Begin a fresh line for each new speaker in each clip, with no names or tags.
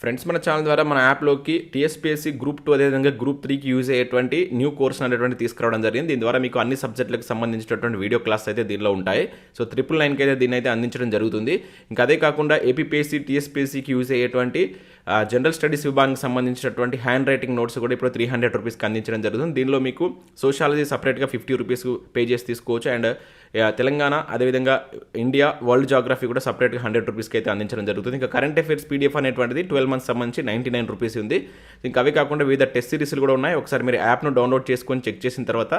Friends మన channel ద్వారా మన యాప్లోకి టీఎస్పీఎస్సీ గ్రూప్ టూ అదేవిధంగా గ్రూప్ త్రీకి యూజ్ అయ్యేటువంటి న్యూ కోర్స్ అనేటువంటి తీసుకురావడం జరిగింది. దీని ద్వారా మీకు అన్ని సబ్జెక్టులకు సంబంధించినటువంటి వీడియో క్లాస్ అయితే దీనిలో ఉంటాయి. సో ట్రిపుల్ నైన్కి అయితే దీన్ని అయితే అందించడం జరుగుతుంది. ఇంకా అదే కాకుండా ఏపీపీఎస్సీ టీఎస్పీఎస్సీకి యూజ్ అయ్యేటువంటి జనరల్ స్టడీస్ విభాగానికి సంబంధించినటువంటి హ్యాండ్ రైటింగ్ నోట్స్ కూడా ఇప్పుడు త్రీ హండ్రెడ్ రూపీస్కి అందించడం జరుగుతుంది. దీనిలో మీకు సోషాలజీ సపరేట్గా ఫిఫ్టీ రూపీస్ పే చేసి తీసుకోవచ్చు. అండ్ తెలంగాణ అదేవిధంగా ఇండియా వరల్డ్ జాగ్రఫీ కూడా సపరేట్గా హండ్రెడ్ రూపీస్కి అయితే అందించడం జరుగుతుంది. ఇంకా కరెంట్ అఫైర్స్ పీడిఎఫ్ అనేటువంటిది ట్వెల్వ్ మంత్స్ సంబంధించి నైంటీ నైన్ రూపీస్ ఉంది. ఇంకా అవి కాకుండా వివిధ టెస్ట్ సిరీస్లు కూడా ఉన్నాయి. ఒకసారి మీరు యాప్ను డౌన్లోడ్ చేసుకొని చెక్ చేసిన తర్వాత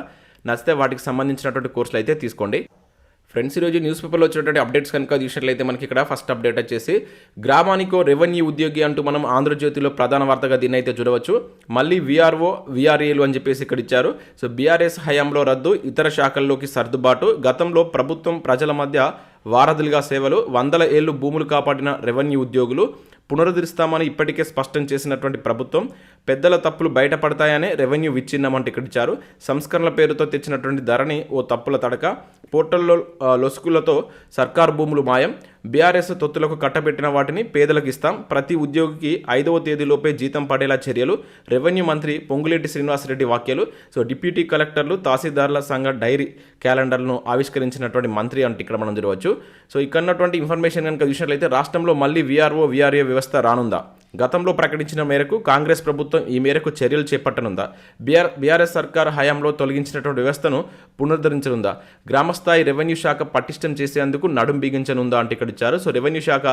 నచ్చితే వాటికి సంబంధించినటువంటి కోర్సులు అయితే తీసుకోండి. ఫ్రెండ్స్ ఈరోజు న్యూస్ పేపర్లో వచ్చినటువంటి అప్డేట్స్ కనుక చూసినట్లయితే మనకి ఇక్కడ ఫస్ట్ అప్డేట్ వచ్చేసి గ్రామానికో రెవెన్యూ ఉద్యోగి అంటూ మనం ఆంధ్రజ్యోతిలో ప్రధాన వార్తగా దీన్ని అయితే చూడవచ్చు. మళ్ళీ విఆర్ఓ విఆర్ఏలు అని చెప్పేసి ఇక్కడ ఇచ్చారు. సో బీఆర్ఎస్ హయాంలో రద్దు ఇతర శాఖల్లోకి సర్దుబాటు. గతంలో ప్రభుత్వం ప్రజల మధ్య వారధులుగా సేవలు వందల ఏళ్ళు భూములు కాపాడిన రెవెన్యూ ఉద్యోగులు పునరుద్ధరిస్తామని ఇప్పటికే స్పష్టం చేసినటువంటి ప్రభుత్వం. పెద్దల తప్పులు బయటపడతాయనే రెవెన్యూ విచ్ఛిన్నమంటూ ఇక్కడ ఇచ్చారు సంస్కరణల పేరుతో తెచ్చినటువంటి ధరని ఓ తప్పుల తడక. పోర్టల్లో లొసుకులతో సర్కారు భూములు మాయం. బీఆర్ఎస్ తొత్తులకు కట్టబెట్టిన వాటిని పేదలకు ఇస్తాం ప్రతి ఉద్యోగికి ఐదవ తేదీలోపే జీతం పడేలా చర్యలు. రెవెన్యూ మంత్రి పొంగులేటి శ్రీనివాసరెడ్డి వ్యాఖ్యలు. సో డిప్యూటీ కలెక్టర్లు తహసీల్దార్ల సంఘ డైరీ క్యాలెండర్లను ఆవిష్కరించినటువంటి మంత్రి అంటే ఇక్కడ మనం చూడవచ్చు. సో ఇక్కడ ఉన్నటువంటి ఇన్ఫర్మేషన్ కనుక చూసినట్లయితే రాష్ట్రంలో మళ్ళీ వీఆర్ఓ వీఆర్ఏ వ్యవస్థ రానుందా? గతంలో ప్రకటించిన మేరకు కాంగ్రెస్ ప్రభుత్వం ఈ మేరకు చర్యలు చేపట్టనుందా? బీఆర్ బీఆర్ఎస్ సర్కార్ హయాంలో తొలగించినటువంటి వ్యవస్థను పునరుద్ధరించనుందా? గ్రామస్థాయి రెవెన్యూ శాఖ పటిష్టం చేసేందుకు నడుం బిగించనుందా అంటే ఇక్కడ ఇచ్చారు. సో రెవెన్యూ శాఖ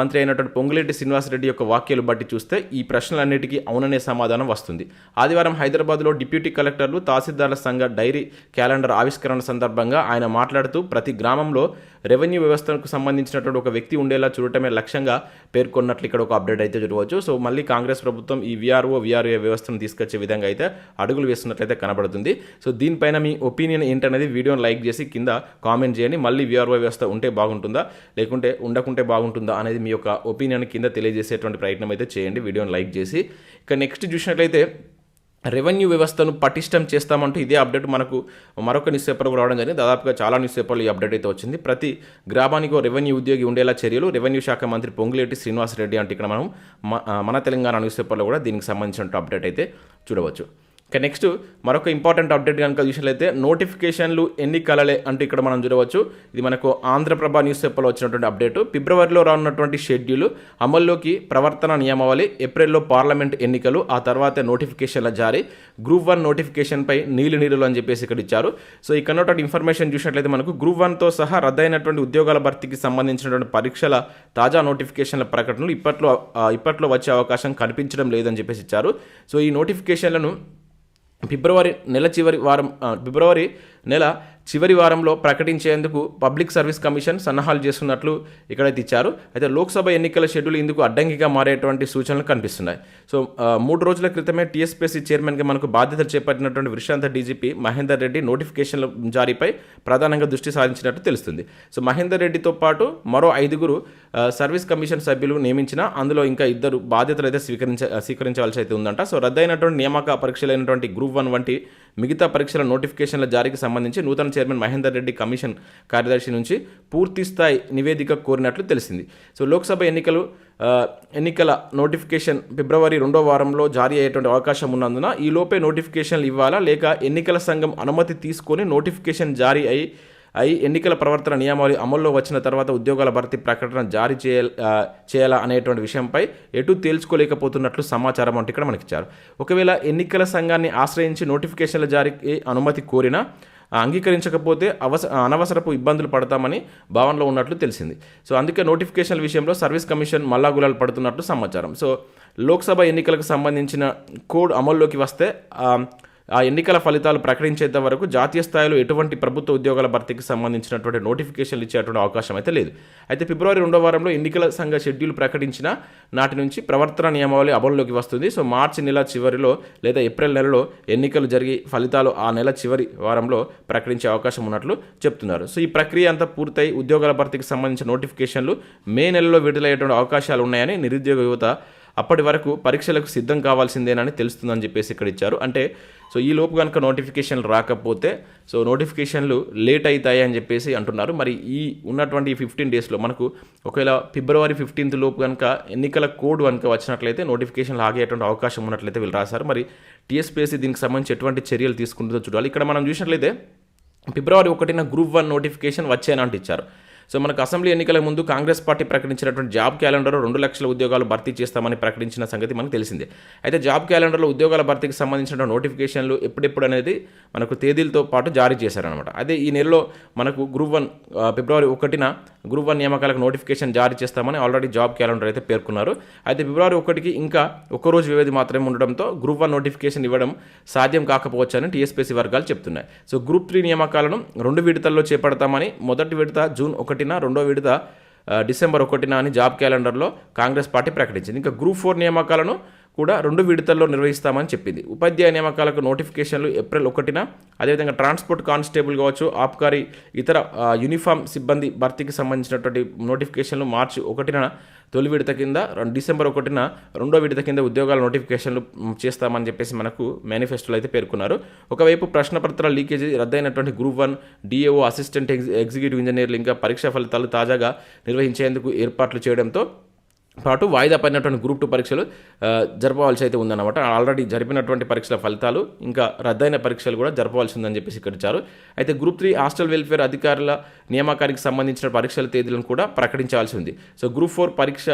మంత్రి అయినటువంటి పొంగులేటి శ్రీనివాసరెడ్డి యొక్క వాక్యాలు బట్టి చూస్తే ఈ ప్రశ్నలన్నిటికీ అవుననే సమాధానం వస్తుంది. ఆదివారం హైదరాబాద్లో డిప్యూటీ కలెక్టర్లు తహసీల్దార్ల సంఘ డైరీ క్యాలెండర్ ఆవిష్కరణ సందర్భంగా ఆయన మాట్లాడుతూ ప్రతి గ్రామంలో రెవెన్యూ వ్యవస్థకు సంబంధించినటువంటి ఒక వ్యక్తి ఉండేలా చూడటమే లక్ష్యంగా పేర్కొన్నట్లు ఇక్కడ ఒక అప్డేట్ అయితే చూడవచ్చు. సో మళ్ళీ కాంగ్రెస్ ప్రభుత్వం ఈ విఆర్ఓ విఆర్ఏ వ్యవస్థను తీసుకొచ్చే విధంగా అయితే అడుగులు వేస్తున్నట్లయితే కనబడుతుంది. సో దీనిపైన మీ ఒపీనియన్ ఏంటనేది వీడియోని లైక్ చేసి కింద కామెంట్ చేయండి. మళ్ళీ విఆర్ఓ వ్యవస్థ ఉంటే బాగుంటుందా? లేకుంటే ఉండకుంటే బాగుంటుందా అనేది మీ యొక్క ఒపీనియన్ కింద తెలియజేసేటువంటి ప్రయత్నం అయితే చేయండి. వీడియోని లైక్ చేసి. ఇక నెక్స్ట్ చూసినట్లయితే రెవెన్యూ వ్యవస్థను పటిష్టం చేస్తామంటూ ఇదే అప్డేట్ మనకు మరొక న్యూస్ పేపర్ రావడం జరిగింది. దాదాపుగా చాలా న్యూస్ పేపర్లు ఈ అప్డేట్ అయితే వచ్చింది. ప్రతి గ్రామానికి రెవెన్యూ ఉద్యోగి ఉండేలా చర్యలు. రెవెన్యూ శాఖ మంత్రి పొంగులేటి శ్రీనివాసరెడ్డి అంటే ఇక్కడ మనం మన తెలంగాణ న్యూస్ పేపర్లో కూడా దీనికి సంబంధించిన అప్డేట్ అయితే చూడవచ్చు. ఇక నెక్స్ట్ మరొక ఇంపార్టెంట్ అప్డేట్ కనుక చూసినట్లయితే నోటిఫికేషన్లు ఎన్ని కలలే అంటూ ఇక్కడ మనం చూడవచ్చు. ఇది మనకు ఆంధ్రప్రభ న్యూస్ పేపర్లో వచ్చినటువంటి అప్డేట్ ఫిబ్రవరిలో రానున్నటువంటి షెడ్యూల్ అమల్లోకి ప్రవర్తన నియమావళి ఏప్రిల్లో పార్లమెంట్ ఎన్నికలు ఆ తర్వాత నోటిఫికేషన్ల జారీ. గ్రూప్ వన్ నోటిఫికేషన్పై నీళ్ళు నీళ్ళు అని చెప్పేసి ఇక్కడ ఇచ్చారు. సో ఇక్కడ ఉన్నటువంటి ఇన్ఫర్మేషన్ చూసినట్లయితే మనకు గ్రూప్ వన్తో సహా రద్దయినటువంటి ఉద్యోగాల భర్తీకి సంబంధించినటువంటి పరీక్షల తాజా నోటిఫికేషన్ల ప్రకటనలు ఇప్పట్లో ఇప్పట్లో వచ్చే అవకాశం కనిపించడం లేదని చెప్పేసి ఇచ్చారు. సో ఈ నోటిఫికేషన్లను ఫిబ్రవరి నెల చివరి వారం ఫిబ్రవరి నెల చివరి వారంలో ప్రకటించేందుకు పబ్లిక్ సర్వీస్ కమిషన్ సన్నాహాలు చేస్తున్నట్లు ఇక్కడైతే ఇచ్చారు. అయితే లోక్సభ ఎన్నికల షెడ్యూల్ ఇందుకు అడ్డంకిగా మారేటువంటి సూచనలు కనిపిస్తున్నాయి. సో మూడు రోజుల క్రితమే టీఎస్పీఎస్సీ చైర్మన్గా మనకు బాధ్యతలు చేపట్టినటువంటి విశ్రాంత డీజీపీ మహేందర్ రెడ్డి నోటిఫికేషన్ల జారీపై ప్రధానంగా దృష్టి సారించినట్టు తెలుస్తుంది. సో మహేందర్ రెడ్డితో పాటు మరో ఐదుగురు సర్వీస్ కమిషన్ సభ్యులు నియమించిన అందులో ఇంకా ఇద్దరు బాధ్యతలు అయితే స్వీకరించ స్వీకరించవలసి అయితే ఉందంట. సో రద్దయినటువంటి నియామక పరీక్షలైనటువంటి గ్రూప్ వన్ వంటి మిగతా పరీక్షల నోటిఫికేషన్ల జారీకి సంబంధించి నూతన చైర్మన్ మహేందర్ రెడ్డి కమిషన్ కార్యదర్శి నుంచి పూర్తి స్థాయి నివేదిక కోరినట్లు తెలిసింది. సో లోక్సభ ఎన్నికలు ఎన్నికల నోటిఫికేషన్ ఫిబ్రవరి రెండో వారంలో జారీ అయ్యేటువంటి అవకాశం ఉన్నందున ఈ లోపే నోటిఫికేషన్లు ఇవ్వాలా? లేక ఎన్నికల సంఘం అనుమతి తీసుకొని నోటిఫికేషన్ జారీ అయి అయి ఎన్నికల ప్రవర్తన నియమావళి అమల్లో వచ్చిన తర్వాత ఉద్యోగాల భర్తీ ప్రకటన జారీ చేయ చేయాలా అనేటువంటి విషయంపై ఎటు తేల్చుకోలేకపోతున్నట్లు సమాచారం అంటే ఇక్కడ మనకి ఇచ్చారు ఒకవేళ ఎన్నికల సంఘాన్ని ఆశ్రయించి నోటిఫికేషన్ల జారీకి అనుమతి కోరినా అంగీకరించకపోతే అవస అనవసరపు ఇబ్బందులు పడతామని భావనలో ఉన్నట్లు తెలిసింది. సో అందుకే నోటిఫికేషన్ల విషయంలో సర్వీస్ కమిషన్ మల్లాగులాలు పడుతున్నట్లు సమాచారం. సో లోక్సభ ఎన్నికలకు సంబంధించిన కోడ్ అమల్లోకి వస్తే ఆ, ఎన్నికల ఫలితాలు ప్రకటించేంత వరకు జాతీయ స్థాయిలో ఎటువంటి ప్రభుత్వ ఉద్యోగాల భర్తీకి సంబంధించినటువంటి నోటిఫికేషన్లు ఇచ్చేటువంటి అవకాశం అయితే లేదు. అయితే ఫిబ్రవరి రెండో వారంలో ఎన్నికల సంఘ షెడ్యూల్ ప్రకటించిన నాటి నుంచి ప్రవర్తన నియమావళి అమలులోకి వస్తుంది. సో మార్చి నెల చివరిలో లేదా ఏప్రిల్ నెలలో ఎన్నికలు జరిగి ఫలితాలు ఆ నెల చివరి వారంలో ప్రకటించే అవకాశం ఉన్నట్లు చెప్తున్నారు. సో ఈ ప్రక్రియ అంతా పూర్తయి ఉద్యోగాల భర్తీకి సంబంధించిన నోటిఫికేషన్లు మే నెలలో విడుదలయ్యేటువంటి అవకాశాలు ఉన్నాయని నిరుద్యోగ యువత అప్పటి వరకు పరీక్షలకు సిద్ధం కావాల్సిందేనని తెలుస్తుందని చెప్పేసి ఇక్కడ ఇచ్చారు. అంటే సో ఈ లోపు కనుక నోటిఫికేషన్లు రాకపోతే సో నోటిఫికేషన్లు లేట్ అవుతాయి అని చెప్పేసి అంటున్నారు. మరి ఈ ఉన్నటువంటి ఫిఫ్టీన్ డేస్లో మనకు ఒకవేళ ఫిబ్రవరి ఫిఫ్టీన్త్ లోపు కనుక ఎన్నికల కోడ్ కనుక వచ్చినట్లయితే నోటిఫికేషన్లు ఆగేటువంటి అవకాశం ఉన్నట్లయితే వీళ్ళు రాశారు. మరి టీఎస్పీఎస్సీ దీనికి సంబంధించి ఎటువంటి చర్యలు తీసుకుంటుందో చూడాలి. ఇక్కడ మనం చూసినట్లయితే ఫిబ్రవరి ఒకటిన గ్రూప్ వన్ నోటిఫికేషన్ వచ్చేనంటే ఇచ్చారు సో మనకు అసెంబ్లీ ఎన్నికల ముందు కాంగ్రెస్ పార్టీ ప్రకటించినటువంటి జాబ్ క్యాలెండర్ రెండు లక్షల ఉద్యోగాలు భర్తీ చేస్తామని ప్రకటించిన సంగతి మనకు తెలిసిందే. అయితే జాబ్ క్యాలెండర్లో ఉద్యోగాల భర్తీకి సంబంధించిన నోటిఫికేషన్లు ఎప్పుడెప్పుడు అనేది మనకు తేదీలతో పాటు జారీ చేశారనమాట అదే ఈ నెలలో మనకు గ్రూప్ వన్ ఫిబ్రవరి ఒకటిన గ్రూప్ వన్ నియామకాలకు నోటిఫికేషన్ జారీ చేస్తామని ఆల్రెడీ జాబ్ క్యాలెండర్ అయితే పేర్కొన్నారు. అయితే ఫిబ్రవరి ఒకటికి ఇంకా ఒక రోజు వ్యవధి మాత్రమే ఉండడంతో గ్రూప్ వన్ నోటిఫికేషన్ ఇవ్వడం సాధ్యం కాకపోవచ్చని టీఎస్పీసీ వర్గాలు చెప్తున్నాయి. సో గ్రూప్ త్రీ నియామకాలను రెండు విడతల్లో చేపడతామని మొదటి విడత జూన్ ఒకటిన రెండో విడత డిసెంబర్ ఒకటిన అని జాబ్ క్యాలెండర్లో కాంగ్రెస్ పార్టీ ప్రకటించింది. ఇంకా గ్రూప్ ఫోర్ నియామకాలను కూడా రెండు విడతల్లో నిర్వహిస్తామని చెప్పింది. ఉపాధ్యాయ నియామకాలకు నోటిఫికేషన్లు ఏప్రిల్ ఒకటిన అదేవిధంగా ట్రాన్స్పోర్ట్ కానిస్టేబుల్ కావచ్చు ఆబ్కారీ ఇతర యూనిఫామ్ సిబ్బంది భర్తీకి సంబంధించినటువంటి నోటిఫికేషన్లు మార్చి ఒకటిన తొలి విడత కింద రెండు- డిసెంబర్ ఒకటిన రెండో విడత కింద ఉద్యోగాల నోటిఫికేషన్లు చేస్తామని చెప్పేసి మనకు మేనిఫెస్టోలో అయితే పేర్కొన్నారు. ఒకవైపు ప్రశ్నపత్రాల లీకేజీ రద్దయినటువంటి గ్రూప్ వన్ డిఏఓ అసిస్టెంట్ ఎగ్జి ఎగ్జిక్యూటివ్ ఇంజనీర్లు ఇంకా పరీక్షా ఫలితాలు తాజాగా నిర్వహించేందుకు ఏర్పాట్లు చేయడంతో పాటు వాయిదా పడినటువంటి గ్రూప్ టూ పరీక్షలు జరపవలసి అయితే ఉందన్నమాట. ఆల్రెడీ జరిపినటువంటి పరీక్షల ఫలితాలు ఇంకా రద్దయిన పరీక్షలు కూడా జరపవలసి ఉందని చెప్పేసి ఇక్కడ ఇచ్చారు. అయితే గ్రూప్ త్రీ హాస్టల్ వెల్ఫేర్ అధికారుల నియామకానికి సంబంధించిన పరీక్షల తేదీలను కూడా ప్రకటించాల్సి ఉంది. సో గ్రూప్ ఫోర్ పరీక్ష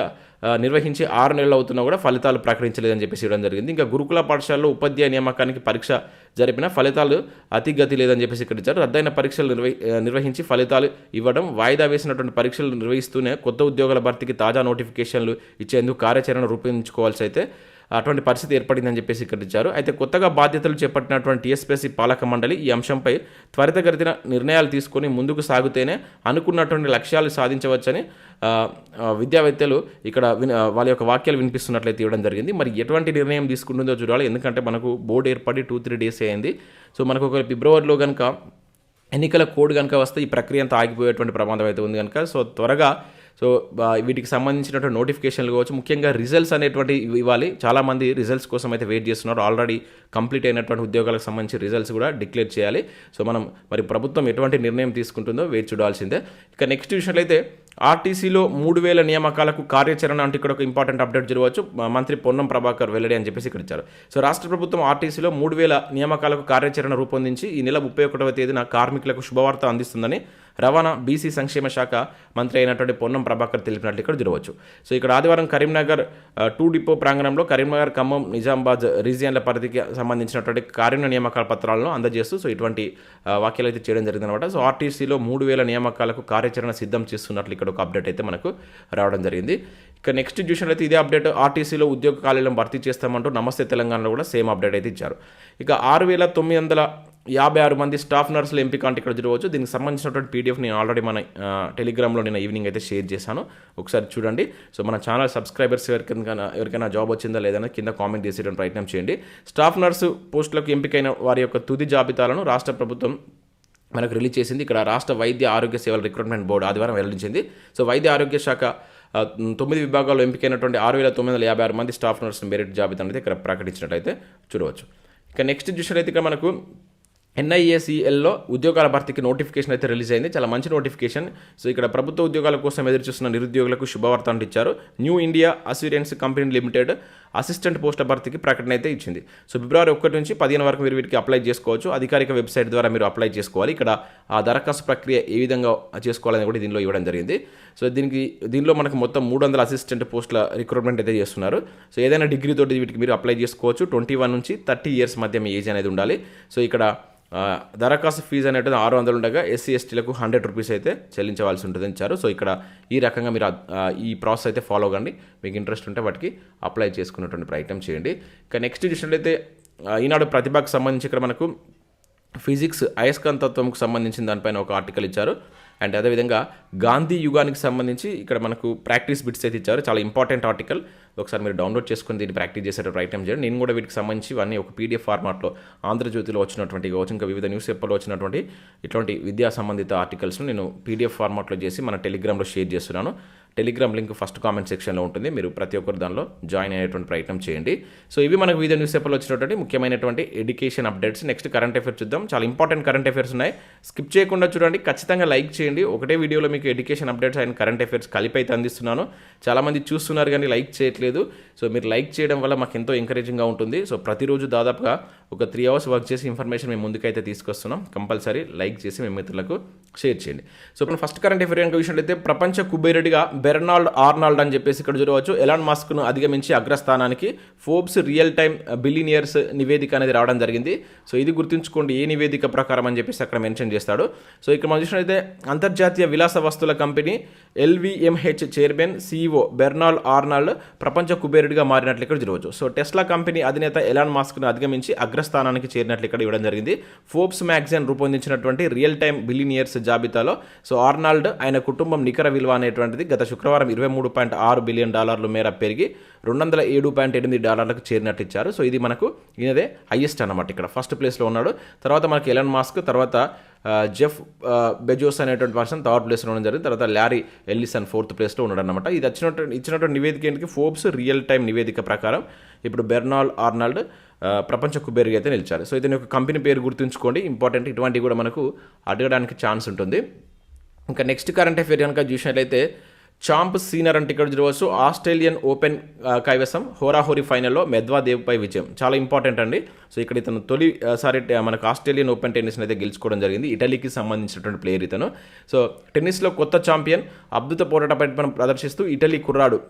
నిర్వహించి ఆరు నెలలు అవుతున్నా కూడా ఫలితాలు ప్రకటించలేదని చెప్పేసి ఇవ్వడం జరిగింది. ఇంకా గురుకుల పాఠశాలలో ఉపాధ్యాయ నియామకానికి పరీక్ష జరిపిన ఫలితాలు అతిగతి లేదని చెప్పేసి ఇక్కడ ఇచ్చారు. రద్దయిన పరీక్షలు నిర్వహి నిర్వహించి ఫలితాలు ఇవ్వడం వాయిదా వేసినటువంటి పరీక్షలు నిర్వహిస్తూనే కొత్త ఉద్యోగాల భర్తీకి తాజా నోటిఫికేషన్లు ఇచ్చేందుకు కార్యాచరణ రూపొందించుకోవాల్సి అయితే అటువంటి పరిస్థితి ఏర్పడిందని చెప్పేసి ఇక్కడ ఇచ్చారు. అయితే కొత్తగా బాధ్యతలు చేపట్టినటువంటి టీఎస్పీఎస్సీ పాలక మండలి ఈ అంశంపై త్వరితగతిన నిర్ణయాలు తీసుకొని ముందుకు సాగితేనే అనుకున్నటువంటి లక్ష్యాలు సాధించవచ్చని విద్యావేత్తలు ఇక్కడ విన వాళ్ళ యొక్క వాక్యాలు వినిపిస్తున్నట్లయితే ఇవ్వడం జరిగింది. మరి ఎటువంటి నిర్ణయం తీసుకుంటుందో చూడాలి. ఎందుకంటే మనకు బోర్డు ఏర్పడి టూ త్రీ డేస్ అయింది. సో మనకు ఒక ఫిబ్రవరిలో కనుక ఎన్నికల కోడ్ కనుక వస్తే ఈ ప్రక్రియ అంతా ఆగిపోయేటువంటి ప్రమాదం అయితే ఉంది కనుక సో త్వరగా సో వీటికి సంబంధించినటువంటి నోటిఫికేషన్లు కావచ్చు ముఖ్యంగా రిజల్ట్స్ అనేటువంటి ఇవ్వాలి. చాలామంది రిజల్ట్స్ కోసం అయితే వెయిట్ చేస్తున్నారు. ఆల్రెడీ కంప్లీట్ అయినటువంటి ఉద్యోగాలకు సంబంధించి రిజల్ట్స్ కూడా డిక్లేర్ చేయాలి. సో మనం మరి ప్రభుత్వం ఎటువంటి నిర్ణయం తీసుకుంటుందో వేచి చూడాల్సిందే. ఇక నెక్స్ట్ విషయంలో ఆర్టీసీలో మూడు వేల నియామకాలకు కార్యాచరణ అంటే ఇక్కడ ఒక ఇంపార్టెంట్ అప్డేట్ జరగవచ్చు. మంత్రి పొన్నం ప్రభాకర్ వెల్లడి అని చెప్పేసి ఇక్కడ ఇచ్చారు. సో రాష్ట్ర ప్రభుత్వం ఆర్టీసీలో మూడు వేల నియామకాలకు కార్యాచరణ రూపొందించి ఈ నెల ముప్పై ఒకటవ తేదీన కార్మికులకు శుభవార్త అందిస్తుందని రవాణా బీసీ సంక్షేమ శాఖ మంత్రి అయినటువంటి పొన్నం ప్రభాకర్ తెలిపినట్లు ఇక్కడ చూడవచ్చు. సో ఇక్కడ ఆదివారం కరీంనగర్ టూ డిపో ప్రాంగణంలో కరీంనగర్ ఖమ్మం నిజామాబాద్ రీజియన్ల పరిధికి సంబంధించినటువంటి కార్యన నియామకాల పత్రాలను అందజేస్తూ సో ఇటువంటి ఆ, వ్యాఖ్యలు అయితే చేయడం జరిగిందనమాట సో ఆర్టీసీలో మూడు వేల నియామకాలకు కార్యాచరణ సిద్ధం చేస్తున్నట్లు ఇక్కడ ఒక అప్డేట్ అయితే మనకు రావడం జరిగింది. ఇక నెక్స్ట్ చూసినట్లయితే ఇదే అప్డేట్ ఆర్టీసీలో ఉద్యోగ ఖాళీలను భర్తీ చేస్తామంటూ నమస్తే తెలంగాణలో కూడా సేమ్ అప్డేట్ అయితే ఇచ్చారు. ఇక ఆరు వేల తొమ్మిది వందల యాభై ఆరు మంది స్టాఫ్ నర్సుల ఎంపిక అంటే ఇక్కడ చూడవచ్చు. దీనికి సంబంధించినటువంటి పీడిఎఫ్ నేను ఆల్రెడీ మన టెలిగ్రామ్లో నేను ఈవినింగ్ అయితే షేర్ చేశాను. ఒకసారి చూడండి. సో మన ఛానల్ సబ్స్క్రైబర్స్ ఎవరికైనా ఎవరికైనా జాబ్ వచ్చిందా లేదని కింద కామెంట్ చేసేటువంటి ప్రయత్నం చేయండి. స్టాఫ్ నర్సు పోస్టులకు ఎంపికైన వారి యొక్క తుది జాబితాలను రాష్ట్ర ప్రభుత్వం మనకు రిలీజ్ చేసింది. ఇక్కడ రాష్ట్ర వైద్య ఆరోగ్య సేవల రిక్రూట్మెంట్ బోర్డు ఆదివారం వెల్లడించింది. సో వైద్య ఆరోగ్య శాఖ తొమ్మిది విభాగాల్లో ఎంపికైనటువంటి ఆరు వేల తొమ్మిది వందల యాభై ఆరు మంది స్టాఫ్ నర్సులు మెరిట్ జాబితాను అయితే ఇక్కడ ప్రకటించినట్టయితే చూడవచ్చు. ఇక నెక్స్ట్ చూసినట్లయితే ఇక్కడ మనకు ఎన్ఐఏసీఎల్లో ఉద్యోగాల భర్తీకి నోటిఫికేషన్ అయితే రిలీజ్ అయింది. చాలా మంచి నోటిఫికేషన్ సో ఇక్కడ ప్రభుత్వ ఉద్యోగాల కోసం ఎదురు చూస్తున్న నిరుద్యోగులకు శుభవార్త ఇచ్చారు new India assurance company limited assistant పోస్టుల భర్తీకి ప్రకటన అయితే ఇచ్చింది. సో ఫిబ్రవరి ఒకటి నుంచి పదిహేను వరకు మీరు వీటికి అప్లై చేసుకోవచ్చు. అధికారిక వెబ్సైట్ ద్వారా మీరు అప్లై చేసుకోవాలి. ఇక్కడ ఆ దరఖాస్తు ప్రక్రియ ఏ విధంగా చేసుకోవాలని కూడా దీనిలో ఇవ్వడం జరిగింది. సో దీనికి దీనిలో మనకు మొత్తం మూడు వందల అసిస్టెంట్ పోస్టుల రిక్రూట్మెంట్ అయితే చేస్తున్నారు. సో ఏదైనా డిగ్రీ తోటి వీటికి మీరు అప్లై చేసుకోవచ్చు. ట్వంటీ వన్ నుంచి థర్టీ ఇయర్స్ మధ్య మీ ఏజ్ అనేది ఉండాలి. సో ఇక్కడ దరఖాస్తు ఫీజు అనేది ఆరు వందలు ఉండగా ఎస్సీ ఎస్టీలకు హండ్రెడ్ రూపీస్ అయితే చెల్లించవలసి ఉంటుందని ఇచ్చారు. సో ఇక్కడ ఈ రకంగా మీరు ఈ ప్రాసెస్ అయితే ఫాలో కండి మీకు ఇంట్రెస్ట్ ఉంటే వాటికి అప్లై చేసుకున్నటువంటి ప్రయత్నం చేయండి. ఇక నెక్స్ట్ చూసినట్లయితే ఈనాడు ప్రతిభకు సంబంధించి ఇక్కడ మనకు ఫిజిక్స్ అయస్కాంతత్వంకు సంబంధించిన దానిపైన ఒక ఆర్టికల్ ఇచ్చారు. అండ్ అదేవిధంగా గాంధీ యుగానికి సంబంధించి ఇక్కడ మనకు ప్రాక్టీస్ బిట్స్ అయితే ఇచ్చారు. చాలా ఇంపార్టెంట్ ఆర్టికల్ ఒకసారి మీరు డౌన్లోడ్ చేసుకుని దీన్ని ప్రాక్టీస్ చేసేటప్పుడు ప్రయత్నం చేయండి. నేను కూడా వీటికి సంబంధించి ఇవన్నీ ఒక పీడిఎఫ్ ఫార్మాట్లో ఆంధ్రజ్యోతిలో వచ్చినటువంటి కావచ్చు ఇంకా వివిధ న్యూస్ పేపర్లో వచ్చినటువంటి ఇటువంటి విద్యా సంబంధిత ఆర్టికల్స్ను నేను పీడిఎఫ్ ఫార్మాట్లో చేసి మన టెలిగ్రామ్లో షేర్ చేస్తున్నాను. టెలిగ్రామ్ లింక్ ఫస్ట్ కామెంట్ సెక్షన్లో ఉంటుంది. మీరు ప్రతి ఒక్కరు దానిలో జాయిన్ అయ్యేటువంటి ప్రయత్నం చేయండి. సో ఇవి మనకు వివిధ న్యూస్ పేపర్లో వచ్చినటువంటి ముఖ్యమైనటువంటి education updates next current affairs చూద్దాం. చాలా ఇంపార్టెంట్ కరెంట్ అఫేర్స్ ఉన్నాయి. స్కిప్ చేయకుండా చూడండి. ఖచ్చితంగా లైక్ చేయండి. ఒకటే వీడియోలో మీకు education updates and current affairs కలిపి అయితే అందిస్తున్నాను. చాలామంది చూస్తున్నారు కానీ లైక్ చేయట్లేదు. సో మీరు లైక్ చేయడం వల్ల మాకు ఎంతో ఎంకరేజింగ్గా ఉంటుంది. సో ప్రతిరోజు దాదాపుగా ఒక త్రీ అవర్స్ వర్క్ చేసి ఇన్ఫర్మేషన్ మేము ముందుకైతే తీసుకొస్తున్నాం. కంపల్సరీ లైక్ చేసి మీ మిత్రులకు షేర్ చేయండి. సో ఇప్పుడు ఫస్ట్ కరెంట్ అఫేర్ కనుక అయితే ప్రపంచ కుబేరుడిగా బెర్నాల్డ్ ఆర్నాల్డ్ అని చెప్పేసి ఇక్కడ చూడవచ్చు. ఎలాన్ మాస్క్ను అధిగమించి అగ్రస్థానానికి ఫోర్బ్స్ రియల్ టైమ్ బిలినియర్స్ నివేదిక అనేది రావడం జరిగింది. సో ఇది గుర్తుంచుకోండి ఏ నివేదిక ప్రకారం అని చెప్పేసి అక్కడ మెన్షన్ చేస్తాడు. సో ఇక్కడ మనం చూసినట్లయితే అంతర్జాతీయ విలాస వస్తువుల company LVMH chairman CEO Bernard Arnault ప్రపంచ కుబేరుడిగా మారినట్లు ఇక్కడ చూడవచ్చు. సో టెస్లా కంపెనీ అధినేత ఎలాన్ మాస్క్ను అధిగమించి అగ్రస్థానానికి చేరినట్లు ఇక్కడ ఇవ్వడం జరిగింది. ఫోర్బ్స్ మ్యాగజైన్ రూపొందించినటువంటి రియల్ టైమ్ బిలినియర్స్ జాబితాలో సో ఆర్నాల్డ్ ఆయన కుటుంబం నికర విలువ అనేటువంటిది గత శుక్రవారం ఇరవై మూడు పాయింట్ ఆరు బిలియన్ డాలర్ల మేర పెరిగి రెండు వందల ఏడు పాయింట్ ఎనిమిది డాలర్లకు చేరినట్టు ఇచ్చారు సో ఇది మనకు ఈయనదే హైయెస్ట్ అన్నమాట ఇక్కడ. ఫస్ట్ ప్లేస్లో ఉన్నాడు. తర్వాత మనకి ఎలన్ మాస్క్ తర్వాత జెఫ్ బెజోస్ అనేటువంటి పర్సన్ థర్డ్ ప్లేస్లో ఉండడం జరిగింది. తర్వాత ల్యారీ ఎల్లిసన్ ఫోర్త్ ప్లేస్లో ఉన్నాడు అనమాట ఇది వచ్చినటువంటి ఇచ్చినటువంటి నివేదిక ఏంటికి? ఫోర్బ్స్ రియల్ టైం నివేదిక ప్రకారం ఇప్పుడు బెర్నాల్ ఆర్నాల్డ్ ప్రపంచ కుబేరుగా అయితే నిలిచారు. సో ఇతని యొక్క కంపెనీ పేరు గుర్తుంచుకోండి. ఇంపార్టెంట్ ఇటువంటివి కూడా మనకు అడగడానికి ఛాన్స్ ఉంటుంది. ఇంకా నెక్స్ట్ కరెంట్ అఫేర్ కనుక చూసినట్లయితే చాంప్ సీనర్ అంటే ఇక్కడ చూడవచ్చు ఆస్ట్రేలియన్ ఓపెన్ కైవసం హోరాహోరీ ఫైనల్లో మెద్వాదేవ్పై విజయం. చాలా ఇంపార్టెంట్ అండి. సో ఇక్కడ ఇతను తొలి సారి మనకు ఆస్ట్రేలియన్ ఓపెన్ టెన్నిస్ని అయితే గెలుచుకోవడం జరిగింది. ఇటలీకి సంబంధించినటువంటి ప్లేయర్ ఇతను. సో టెన్నిస్లో కొత్త ఛాంపియన్ అద్భుత పోరాట ప్రతిభను ప్రదర్శిస్తూ ఇటలీ కుర్రాడు.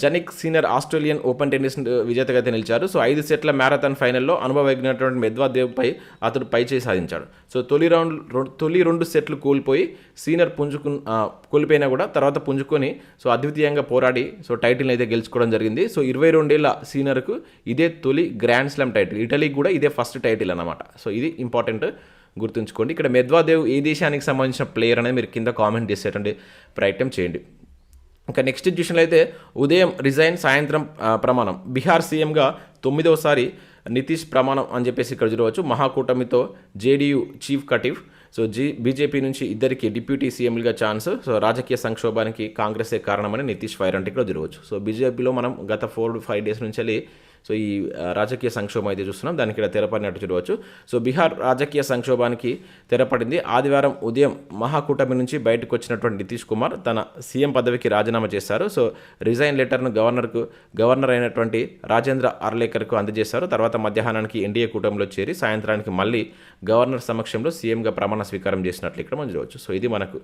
Jannik Sinner Australian Open tennis విజేతగా అయితే నిలిచారు. సో ఐదు సెట్ల మ్యారథాన్ ఫైనల్లో అనుభవజ్ఞటువంటి మెద్వాదేవ్పై అతడు పైచేయి సాధించాడు. సో తొలి రౌండ్ తొలి రెండు సెట్లు కోల్పోయి సీనియర్ పుంజుకు కోల్పోయినా కూడా తర్వాత పుంజుకొని సో అద్వితీయంగా పోరాడి సో టైటిల్ని అయితే గెలుచుకోవడం జరిగింది. సో ఇరవై రెండేళ్ళ సీనియర్కు ఇదే తొలి గ్రాండ్ స్లామ్ టైటిల్. ఇటలీకి కూడా ఇదే ఫస్ట్ టైటిల్ అనమాట సో ఇది ఇంపార్టెంట్ గుర్తుంచుకోండి. ఇక్కడ మెద్వాదేవ్ ఏ దేశానికి సంబంధించిన ప్లేయర్ అనేది మీరు కింద కామెంట్ చేసేటువంటి ప్రయత్నం చేయండి. ఇంకా నెక్స్ట్ ట్యూషన్లో అయితే ఉదయం రిజైన్ సాయంత్రం ప్రమాణం. బీహార్ సీఎంగా తొమ్మిదవసారి నితీష్ ప్రమాణం అని చెప్పేసి ఇక్కడ చూడవచ్చు. మహాకూటమితో జేడీయూ చీఫ్ కటివ్. సో జీ బీజేపీ నుంచి ఇద్దరికి డిప్యూటీ సీఎంలుగా ఛాన్స్ సో రాజకీయ సంక్షోభానికి కాంగ్రెసే కారణమని నితీష్ ఫైర్ అంటే ఇక్కడ చూడవచ్చు. సో బీజేపీలో మనం గత ఫోర్ ఫైవ్ డేస్ నుంచి వెళ్ళి సో ఈ రాజకీయ సంక్షోభం అయితే చూస్తున్నాం. దానికి ఇక్కడ తెరపడినట్టు చూడవచ్చు. సో బీహార్ రాజకీయ సంక్షోభానికి తెరపడింది. ఆదివారం ఉదయం మహాకూటమి నుంచి బయటకు వచ్చినటువంటి నితీష్ కుమార్ తన సీఎం పదవికి రాజీనామా చేశారు. సో రిజైన్ లెటర్ను గవర్నర్కు గవర్నర్ అయినటువంటి రాజేంద్ర అర్లేకర్కు అందజేశారు. తర్వాత మధ్యాహ్నానికి ఎన్డీఏ కూటమిలో చేరి సాయంత్రానికి మళ్ళీ గవర్నర్ సమక్షంలో సీఎంగా ప్రమాణ స్వీకారం చేసినట్లు ఇక్కడ మనం చూడవచ్చు. సో ఇది మనకు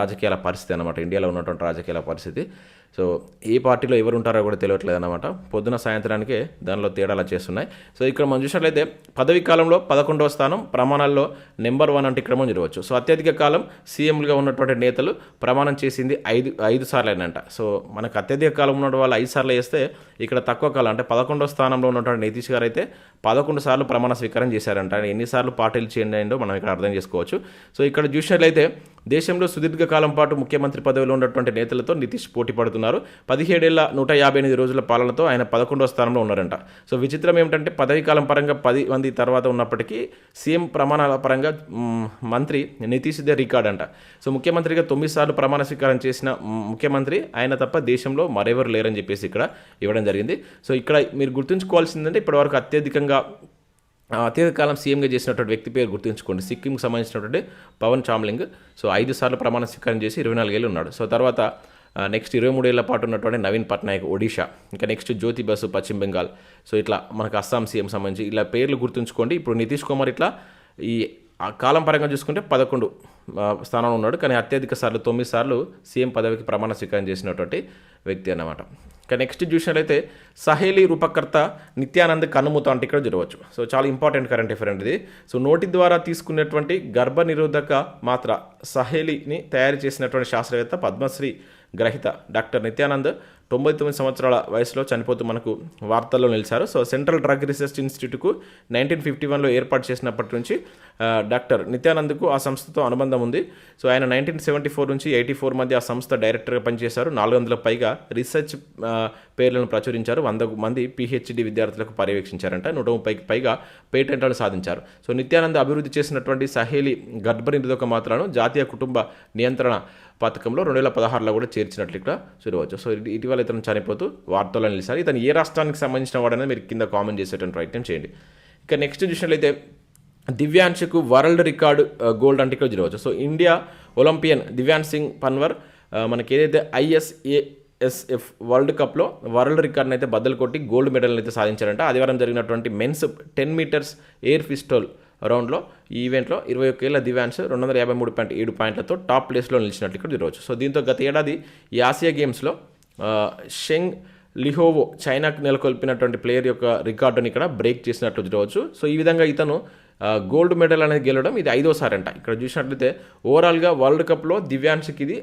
రాజకీయాల పరిస్థితి అనమాట ఇండియాలో ఉన్నటువంటి రాజకీయాల పరిస్థితి. సో ఏ పార్టీలో ఎవరు ఉంటారో కూడా తెలియట్లేదు అనమాట పొద్దున సాయంత్రానికే దానిలో తేడాలు చేస్తున్నాయి సో ఇక్కడ మనం చూసినట్లయితే పదవి కాలంలో పదకొండవ స్థానం ప్రమాణాల్లో నెంబర్ వన్ అంటే ఇక్కడ మనం చూడవచ్చు. సో అత్యధిక కాలం సీఎంలుగా ఉన్నటువంటి నేతలు ప్రమాణం చేసింది ఐదు ఐదు సార్లేనంట. సో మనకు అత్యధిక కాలం ఉన్న వాళ్ళు ఐదు సార్లు వేస్తే ఇక్కడ తక్కువ కాలం అంటే పదకొండవ స్థానంలో ఉన్నటువంటి నితీష్ గారు అయితే పదకొండు సార్లు ప్రమాణ స్వీకారం చేశారంట. ఎన్నిసార్లు పార్టీలు చేంజ్ అయిందో మనం ఇక్కడ అర్థం చేసుకోవచ్చు. సో ఇక్కడ చూసినట్లయితే దేశంలో సుదీర్ఘ కాలం పాటు ముఖ్యమంత్రి పదవిలో ఉన్నటువంటి నేతలతో నితీష్ పోటీ పడుతున్నారు పదిహేడేళ్ళ నూట యాభై ఎనిమిది రోజుల పాలనతో ఆయన పదకొండవ స్థానంలో ఉన్నారంట. సో విచిత్రం ఏమిటంటే పదవి కాలం పరంగా పది మంది తర్వాత ఉన్నప్పటికీ సీఎం ప్రమాణాల పరంగా మంత్రి నితీష్ దే రికార్డ్ అంట సో ముఖ్యమంత్రిగా తొమ్మిది సార్లు ప్రమాణ స్వీకారం చేసిన ముఖ్యమంత్రి ఆయన తప్ప దేశంలో మరెవరు లేరని చెప్పేసి ఇక్కడ ఇవ్వడం జరిగింది. సో ఇక్కడ మీరు గుర్తుంచుకోవాల్సిందంటే ఇప్పటివరకు అత్యధికంగా ఆ, అత్యధిక కాలం సీఎంగా చేసినటువంటి వ్యక్తి పేరు గుర్తుంచుకోండి. సిక్కింకి సంబంధించినటువంటి పవన్ చామ్లింగ్. సో ఐదు సార్లు ప్రమాణ స్వీకారం చేసి ఇరవై నాలుగేళ్ళు ఉన్నాడు. సో తర్వాత నెక్స్ట్ ఇరవై మూడేళ్ళ పాటు ఉన్నటువంటి నవీన్ పట్నాయక్ ఒడిషా. ఇంకా నెక్స్ట్ జ్యోతి బసు పశ్చిమ బెంగాల్. సో ఇట్లా మనకు అస్సాం సీఎం సంబంధించి ఇలా పేర్లు గుర్తుంచుకోండి. ఇప్పుడు నితీష్ కుమార్ ఇట్లా ఈ కాలం పరంగా చూసుకుంటే పదకొండు స్థానంలో ఉన్నాడు. కానీ అత్యధిక సార్లు తొమ్మిది సార్లు సీఎం పదవికి ప్రమాణ స్వీకారం చేసినటువంటి వ్యక్తి అన్నమాట. ఇక నెక్స్ట్ చూసినట్లయితే సహేలి రూపకర్త నిత్యానంద్ కన్నుమూత అంటే ఇక్కడ చూడవచ్చు సో చాలా ఇంపార్టెంట్ కరెంట్ అఫేర్ ఇది. సో నోటి ద్వారా తీసుకున్నటువంటి గర్భ నిరోధక మాత్ర సహేలిని తయారు చేసినటువంటి శాస్త్రవేత్త పద్మశ్రీ ಗ್ರಹಿತ ಡಾಕ್ಟರ್ ನಿತ್ಯಾನಂದ್ తొంభై తొమ్మిది సంవత్సరాల వయసులో చనిపోతూ మనకు వార్తల్లో నిలిచారు. సో సెంట్రల్ డ్రగ్ రీసెర్చ్ ఇన్స్టిట్యూట్కు నైన్టీన్ ఫిఫ్టీ వన్లో ఏర్పాటు చేసినప్పటి నుంచి డాక్టర్ నిత్యానంద్కు ఆ సంస్థతో అనుబంధం ఉంది. సో ఆయన నైన్టీన్ సెవెంటీ ఫోర్ నుంచి ఎయిటీ ఫోర్ మధ్య ఆ సంస్థ డైరెక్టర్గా పనిచేశారు. నాలుగు వందల పైగా రీసెర్చ్ పేర్లను ప్రచురించారు. వంద మంది పిహెచ్డి విద్యార్థులకు పర్యవేక్షించారంట. నూట ముప్పైకి పైగా పేటెంట్లను సాధించారు. సో నిత్యానంద్ అభివృద్ధి చేసినటువంటి సహేలి గర్భ నిరోధక మాత్రలను జాతీయ కుటుంబ నియంత్రణ పథకంలో రెండు వేల పదహారులో కూడా చేర్చినట్లు ఇక్కడ చూడవచ్చు. సో ఇటీవల వల్ల ఇతను చనిపోతూ వార్తల్లో నిలిచారు. ఇతను ఏ రాష్ట్రానికి సంబంధించిన వాడనేది మీరు కింద కామెంట్ చేసేటువంటి ప్రయత్నం చేయండి. ఇక నెక్స్ట్ చూసినట్లయితే దివ్యాంశుకు వరల్డ్ రికార్డు గోల్డ్ అంటే ఇక్కడ చూడవచ్చు so India olympian Divyansh Singh Panwar మనకి ఏదైతే ఐఎస్ఏఎస్ఎఫ్ వరల్డ్ కప్లో వరల్డ్ రికార్డ్ని అయితే బద్దలు కొట్టి గోల్డ్ మెడల్ని అయితే సాధించారంట. ఆదివారం జరిగినటువంటి men's ten meters air pistol రౌండ్లో ఈ ఈవెంట్లో ఇరవై ఒక్క ఏళ్ళ దివ్యాన్స్ రెండు వందల యాభై మూడు పాయింట్ ఏడు పాయింట్లతో టాప్ ప్లేస్లో నిలిచినట్లు ఇక్కడ చూడవచ్చు సో దీంతో గత ఏడాది ఈ ఆసియా గేమ్స్లో షెంగ్ లిహోవో చైనాకు నెలకొల్పినటువంటి ప్లేయర్ యొక్క రికార్డుని ఇక్కడ బ్రేక్ చేసినట్లు చూడవచ్చు. సో ఈ విధంగా ఇతను గోల్డ్ మెడల్ అనేది గెలవడం ఇది ఐదోసారి అంట ఇక్కడ చూసినట్లయితే ఓవరాల్గా వరల్డ్ కప్లో దివ్యాంశకి ఇది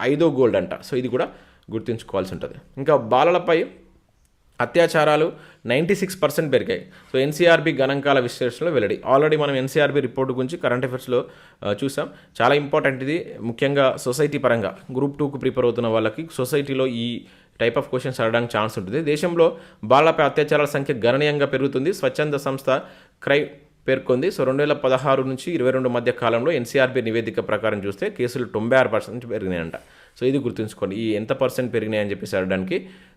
ఐదో గోల్డ్ అంట. సో ఇది కూడా గుర్తుంచుకోవాల్సి ఉంటుంది. ఇంకా బాలలపై అత్యాచారాలు నైంటీ సిక్స్ పర్సెంట్ పెరిగాయి. సో ఎన్సీఆర్బీ గణాంకాల విశ్లేషణలో వెల్లడి. ఆల్రెడీ మనం ఎన్సీఆర్బీ రిపోర్ట్ గురించి కరెంట్ అఫైర్స్లో చూసాం. చాలా ఇంపార్టెంట్ ఇది. ముఖ్యంగా సొసైటీ పరంగా గ్రూప్ టూకు ప్రిపేర్ అవుతున్న వాళ్ళకి సొసైటీలో ఈ టైప్ ఆఫ్ క్వశ్చన్స్ అడగడానికి ఛాన్స్ ఉంటుంది. దేశంలో బాలపై అత్యాచారాల సంఖ్య గణనీయంగా పెరుగుతుంది. స్వచ్ఛంద సంస్థ క్రై పేర్కొంది. సో రెండు వేల పదహారు నుంచి ఇరవై రెండు మధ్య కాలంలో ఎన్సీఆర్బీ నివేదిక ప్రకారం చూస్తే కేసులు తొంభై ఆరు పర్సెంట్ పెరిగినాయంట. సో ఇది గుర్తుంచుకోండి. ఈ ఎంత పర్సెంట్ పెరిగినాయని చెప్పేసి అడగడానికి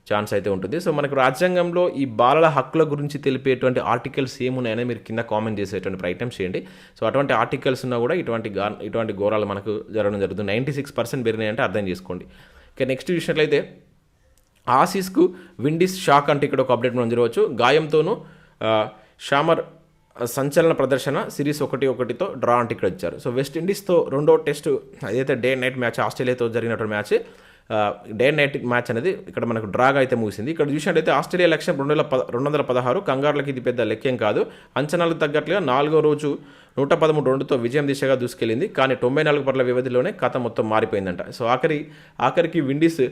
ఛాన్స్ అయితే ఉంటుంది. సో మనకు రాజ్యాంగంలో ఈ బాలల హక్కుల గురించి తెలిపేటువంటి ఆర్టికల్స్ ఏమున్నాయని మీరు కింద కామెంట్ చేసేటువంటి ప్రయత్నం చేయండి. సో అటువంటి ఆర్టికల్స్ ఉన్నా కూడా ఇటువంటి గా ఇటువంటి ఘోరాలు మనకు జరగడం జరుగుతుంది. నైంటీ సిక్స్ పర్సెంట్ పెరిగినాయంటే అర్థం చేసుకోండి. ఇక నెక్స్ట్ చూసినట్లయితే ఆసీస్కు విండీస్ షాక్ అంటే ఇక్కడ ఒక అప్డేట్ మనం చూడవచ్చు. గాయంతోనూ షామర్ సంచలన ప్రదర్శన సిరీస్ ఒకటి ఒకటితో డ్రా అంటే ఇక్కడ ఇచ్చారు. సో వెస్టిండీస్తో రెండో టెస్ట్ అదైతే డే నైట్ మ్యాచ్ ఆస్ట్రేలియాతో జరిగినటువంటి మ్యాచ్. డే నైట్ మ్యాచ్ అనేది ఇక్కడ మనకు డ్రాగా అయితే ముగిసింది. ఇక్కడ చూసినట్టయితే ఆస్ట్రేలియా లక్ష్యం రెండు వేల పద రెండు వందల పదహారు కంగారులకి ఇది పెద్ద లెక్కేం కాదు. అంచనాలకు తగ్గట్లుగా నాలుగో రోజు నూట పదమూడు రెండుతో విజయం దిశగా దూసుకెళ్ళింది. కానీ తొంభై నాలుగు పర్ల వ్యవధిలోనే కథ మొత్తం మారిపోయిందంట. సో ఆఖరి ఆఖరికి విండీస్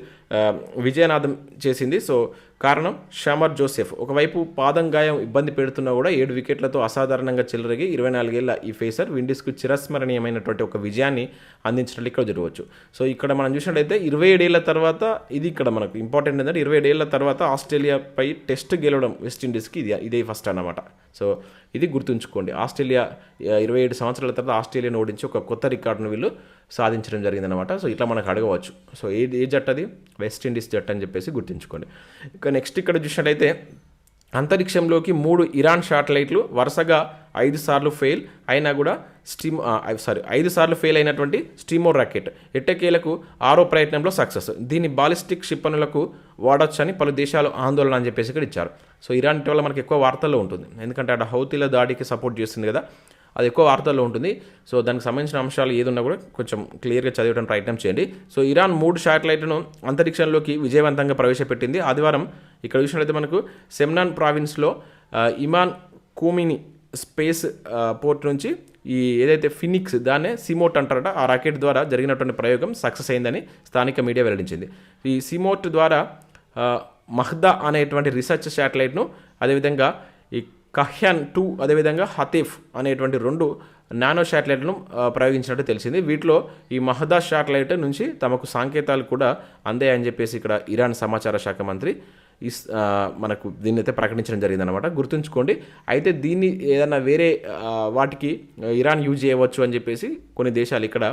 విజయనాథం చేసింది. సో కారణం షమర్ జోసెఫ్. ఒకవైపు పాదం గాయం ఇబ్బంది పెడుతున్నా కూడా ఏడు వికెట్లతో అసాధారణంగా చెలరగి ఇరవై నాలుగేళ్ళ ఈ ఫేసర్ విండీస్కు చిరస్మరణీయమైనటువంటి ఒక విజయాన్ని అందించడం ఇక్కడ జరగవచ్చు సో ఇక్కడ మనం చూసినట్లయితే ఇరవై ఏడు ఏడేళ్ళ తర్వాత ఇది ఇక్కడ మనకు ఇంపార్టెంట్ ఏంటంటే ఇరవై ఏళ్ళ తర్వాత ఆస్ట్రేలియాపై టెస్ట్ గెలవడం వెస్టిండీస్కి ఇది ఇదే ఫస్ట్ అన్నమాట. సో ఇది గుర్తుంచుకోండి. ఆస్ట్రేలియా ఇరవై ఏడు సంవత్సరాల తర్వాత ఆస్ట్రేలియాను ఓడించి ఒక కొత్త రికార్డును వీళ్ళు సాధించడం జరిగిందనమాట సో ఇట్లా మనకు అడగవచ్చు. సో ఏ ఏ జట్టు అది? వెస్టిండీస్ జట్టు అని చెప్పేసి గుర్తుంచుకోండి. ఇక నెక్స్ట్ ఇక్కడ చూసినట్లయితే అంతరిక్షంలోకి మూడు ఇరాన్ శాటిలైట్లు వరుసగా ఐదు సార్లు ఫెయిల్ అయినా కూడా స్టీమ్ సారీ ఐదు సార్లు ఫెయిల్ అయినటువంటి స్టీమో రాకెట్ ఎట్టకేలకు ఆరో ప్రయత్నంలో సక్సెస్. దీన్ని బాలిస్టిక్ క్షిపణులకు వాడొచ్చని పలు దేశాలు ఆందోళన అని చెప్పేసి ఇక్కడ ఇచ్చారు. సో ఇరాన్ వల్ల మనకి ఎక్కువ వార్తల్లో ఉంటుంది. ఎందుకంటే అక్కడ హౌతీల దాడికి సపోర్ట్ చేస్తుంది కదా అది ఎక్కువ వార్తల్లో ఉంటుంది. సో దానికి సంబంధించిన అంశాలు ఏదున్నా కూడా కొంచెం క్లియర్గా చదివడం ప్రయత్నం చేయండి. సో ఇరాన్ మూడు శాటిలైట్ను అంతరిక్షంలోకి విజయవంతంగా ప్రవేశపెట్టింది. ఆదివారం ఇక్కడ చూసినట్లయితే మనకు సెమ్నాన్ ప్రావిన్స్లో ఇమాన్ కూమిని స్పేస్ పోర్ట్ నుంచి ఈ ఏదైతే ఫినిక్స్ దాన్నే సిమోట్ అంటారట. ఆ రాకెట్ ద్వారా జరిగినటువంటి ప్రయోగం సక్సెస్ అయిందని స్థానిక మీడియా వెల్లడించింది. ఈ సిమోట్ ద్వారా మహ్దా అనేటువంటి రీసెర్చ్ శాటిలైట్ను అదేవిధంగా ఈ కహ్యాన్ టూ అదేవిధంగా హతీఫ్ అనేటువంటి రెండు నానో శాటిలైట్లను ప్రయోగించినట్టు తెలిసింది. వీటిలో ఈ మహదా శాటిలైట్ నుంచి తమకు సంకేతాలు కూడా అందాయని చెప్పేసి ఇక్కడ ఇరాన్ సమాచార శాఖ మంత్రి ఇస్ మనకు దీన్ని అయితే ప్రకటించడం జరిగిందనమాట గుర్తుంచుకోండి అయితే దీన్ని ఏదైనా వేరే వాటికి ఇరాన్ యూజ్ చేయవచ్చు అని చెప్పేసి కొన్ని దేశాలు ఇక్కడ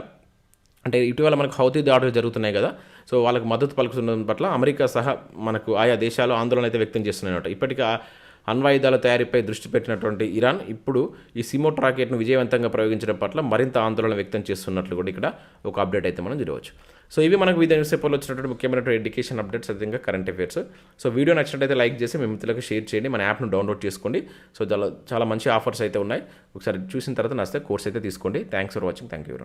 అంటే ఇటీవల మనకు హౌతీ దాడులు జరుగుతున్నాయి కదా సో వాళ్ళకు మద్దతు పలుకుతున్న పట్ల అమెరికా సహా మనకు ఆయా దేశాలు ఆందోళన అయితే వ్యక్తం చేస్తున్నాయన్నమాట. ఇప్పటికీ అణ్వాయుధాల తయారీపై దృష్టి పెట్టినటువంటి ఇరాన్ ఇప్పుడు ఈ సిమోట్ రాకెట్ను విజయవంతంగా ప్రయోగించడం పట్ల మరింత ఆందోళన వ్యక్తం చేస్తున్నట్లు కూడా ఇక్కడ ఒక అప్డేట్ అయితే మనం చూడవచ్చు. సో ఇవి మనకు వివిధ న్యూస్ పేపర్లో వచ్చినటువంటి ముఖ్యమైనటువంటి ఎడ్యుకేషన్ అప్డేట్స్ అదేవిధంగా కరెంట్ అఫేర్స్ సో వీడియో నచ్చినట్టయితే లైక్ చేసి మీ మిత్రులకు షేర్ చేయండి. మన యాప్ను డౌన్లోడ్ చేసుకోండి. సో చాలా చాలా మంచి ఆఫర్స్ అయితే ఉన్నాయి. ఒకసారి చూసిన తర్వాత నచ్చితే కోర్స్ అయితే తీసుకోండి. Thanks for watching thank you